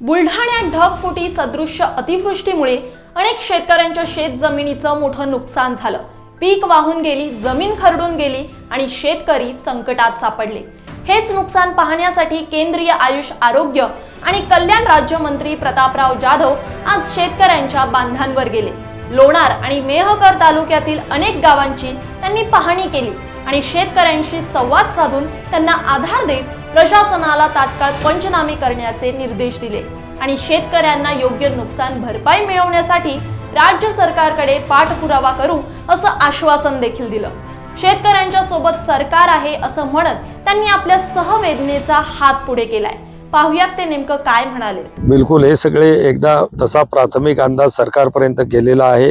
बुलढाण्यात ढगफुटी सदृश्य अतिवृष्टीमुळे अनेक शेतकऱ्यांच्या शेत जमिनीचं मोठं नुकसान झालं. पीक वाहून गेली जमीन खरडून गेली आणि शेतकरी संकटात सापडले. हेच नुकसान पाहण्यासाठी केंद्रीय आयुष आरोग्य आणि कल्याण राज्यमंत्री प्रतापराव जाधव आज शेतकऱ्यांच्या बांधांवर गेले. लोणार आणि मेहकर तालुक्यातील अनेक गावांची त्यांनी पाहणी केली आणि शेतकऱ्यांशी संवाद साधून त्यांना आधार देत प्रशासनाला तात्काळ पंचनामे करण्याचे निर्देश दिले आणि शेतकऱ्यांना योग्य नुकसान भरपाई मिळवण्यासाठी राज्य सरकारकडे पाठपुरावा करू असं आश्वासन देखील दिलं. शेतकऱ्यांच्या सोबत सरकार आहे असं म्हणत त्यांनी आपल्या सहवेदनेचा हात पुढे केलाय. पाहुयात ते नेमकं काय म्हणाले. बिलकुल हे सगळे एकदा तसा प्राथमिक अंदाज सरकारपर्यंत गेलेला आहे.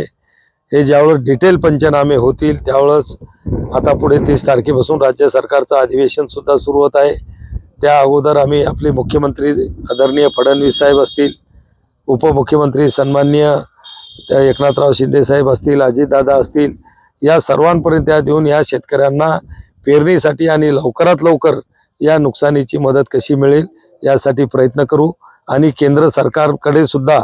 हे ज्यावेळेस डिटेल पंचनामे होतील त्यावेळेस आता पुढे तीस तारखेपासून राज्य सरकारचं अधिवेशन सुद्धा सुरू होत आहे. त्या अगोदर आम्ही आपले मुख्यमंत्री आदरणीय फडणवीस साहेब असतील उपमुख्यमंत्री सन्माननीय त्या एकनाथराव शिंदेसाहेब असतील अजितदादा असतील या सर्वांपर्यंत त्या देऊन या शेतकऱ्यांना पेरणीसाठी आणि लवकरात लवकर या नुकसानीची मदत कशी मिळेल यासाठी प्रयत्न करू. आणि केंद्र सरकारकडे सुद्धा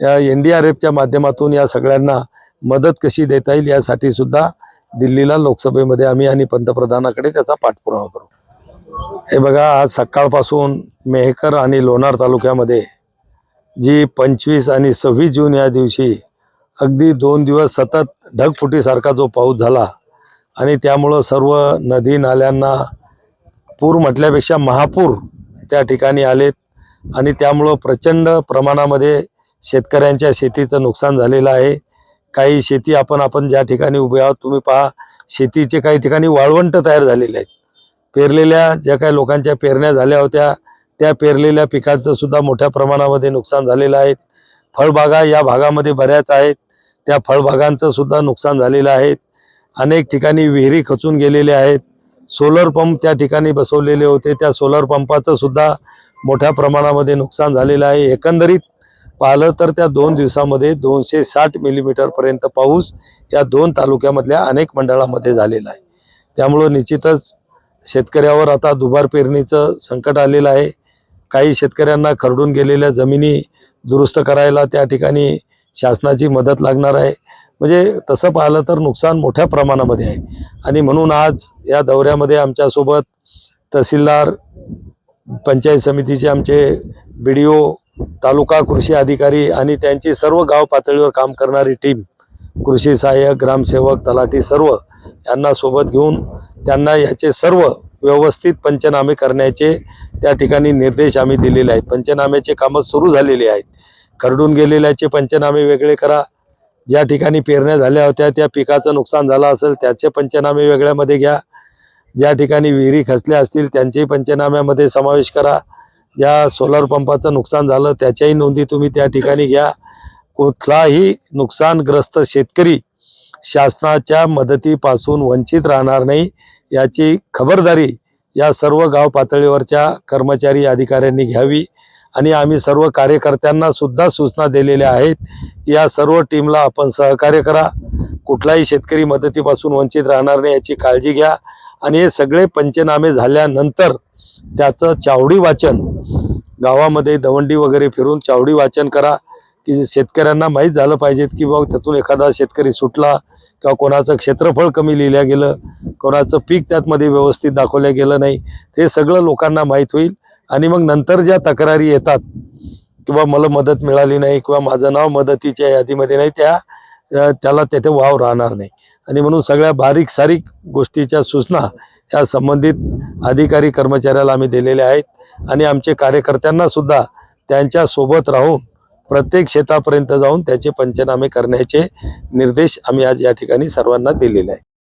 या एन डी आर एफच्या माध्यमातून या सगळ्यांना मदत कशी देता येईल यासाठी सुद्धा दिल्लीला लोकसभेमध्ये आम्ही आणि पंतप्रधानाकडे त्याचा पाठपुरावा करू. हे बघा आज सकाळपासून मेहकर आणि लोणार तालुक्यामध्ये जी पंचवीस आणि सव्वीस जून या दिवशी अगदी दोन दिवस सतत ढगफुटीसारखा जो पाऊस झाला आणि त्यामुळं सर्व नदी नाल्यांना पूर म्हटल्यापेक्षा महापूर त्या ठिकाणी आलेत आणि त्यामुळं प्रचंड प्रमाणामध्ये शेतकऱ्यांच्या शेतीचं नुकसान झालेलं आहे. काही शेती आपण आपण ज्या ठिकाणी उभे आहोत तुम्ही पहा शेतीचे काही ठिकाणी वाळवंट तयार झालेले आहेत. पेरलेल्या ज्या काही लोकांच्या पेरण्या झाल्या होत्या त्या पेरलेल्या पिकांचं सुद्धा मोठ्या प्रमाणामध्ये नुकसान झालेलं आहे. फळबागा या भागामध्ये बऱ्याच आहेत. त्या फळबागांचं सुद्धा नुकसान झालेलं आहे. अनेक ठिकाणी विहिरी खचून गेलेल्या आहेत. सोलर पंप त्या ठिकाणी बसवलेले होते. त्या सोलर पंपाचं सुद्धा मोठ्या प्रमाणामध्ये नुकसान झालेलं आहे. एकंदरीत पाहिलं तर त्या दोन दिवसामध्ये दोनशे साठ मिलीमीटरपर्यंत पाऊस या दोन तालुक्यामधल्या अनेक मंडळामध्ये झालेला आहे. त्यामुळं निश्चितच शेतकऱ्यावर आता दुबार पेरणीचं संकट आलेलं आहे. काही शेतकऱ्यांना खरडून गेलेल्या जमिनी दुरुस्त करायला त्या ठिकाणी शासनाची मदत लागणार आहे. म्हणजे तसं पाहिलं तर नुकसान मोठ्या प्रमाणामध्ये आहे. आणि म्हणून आज या दौऱ्यामध्ये आमच्यासोबत तहसीलदार पंचायत समितीचे आमचे बी डी ओ तालुका कृषी अधिकारी आणि त्यांची सर्व गाव पातळीवर काम करणारी टीम कृषी सहाय्यक ग्रामसेवक तलाठी सर्व यांना सोबत घेऊन त्यांना याचे सर्व व्यवस्थित पंचनामे करण्याचे त्या ठिकाणी निर्देश आम्ही दिलेले आहेत. पंचनाम्याचे कामं सुरू झालेली आहेत. खरडून गेलेल्याचे पंचनामे वेगळे करा. ज्या ठिकाणी पेरण्या झाल्या होत्या त्या पिकाचं नुकसान झालं असेल त्याचे पंचनामे वेगळ्यामध्ये घ्या. ज्या ठिकाणी विहिरी खचल्या असतील त्यांचेही पंचनाम्यामध्ये समावेश करा. ज्या सोलर पंपाचं नुकसान झालं त्याच्याही नोंदी तुम्ही त्या ठिकाणी घ्या. कुठलाही नुकसानग्रस्त शेतकरी शासनाच्या मदतीपासून वंचित राहणार नाही याची खबरदारी या सर्व गाव पातळीवरच्या कर्मचारी अधिकाऱ्यांनी घ्यावी. आणि आम्ही सर्व कार्यकर्त्यांना सुद्धा सूचना दिलेल्या आहेत या सर्व टीमला आपण सहकार्य करा. कुठलाही शेतकरी मदतीपासून वंचित राहणार नाही याची काळजी घ्या. आणि हे सगळे पंचनामे झाल्यानंतर त्याचं चावडी वाचन गावामध्ये दवंडी वगैरे फिरून चावडी वाचन करा. की शेतकऱ्यांना माहीत झालं पाहिजेत की बाबा त्यातून एखादा शेतकरी सुटला किंवा कोणाचं क्षेत्रफळ कमी लिहिलं गेलं कोणाचं पीक त्यातमध्ये व्यवस्थित दाखवलं गेलं नाही ते सगळं लोकांना माहीत होईल. आणि मग नंतर ज्या तक्रारी येतात किंवा मला मदत मिळाली नाही किंवा माझं नाव मदतीच्या यादीमध्ये नाही त्या त्याला तेथे वाव राहणार नाही. आणि म्हणून सगळ्या बारीक सारीक गोष्टीच्या सूचना या संबंधित अधिकारी कर्मचाऱ्याला आम्ही दिलेल्या आहेत. आणि आमचे कार्यकर्त्यांना सुद्धा राहून प्रत्येक शेतापर्यंत जाऊन त्याचे पंचनामे करण्याचे निर्देश आम्ही आज या ठिकाणी सर्वांना दिलेले आहे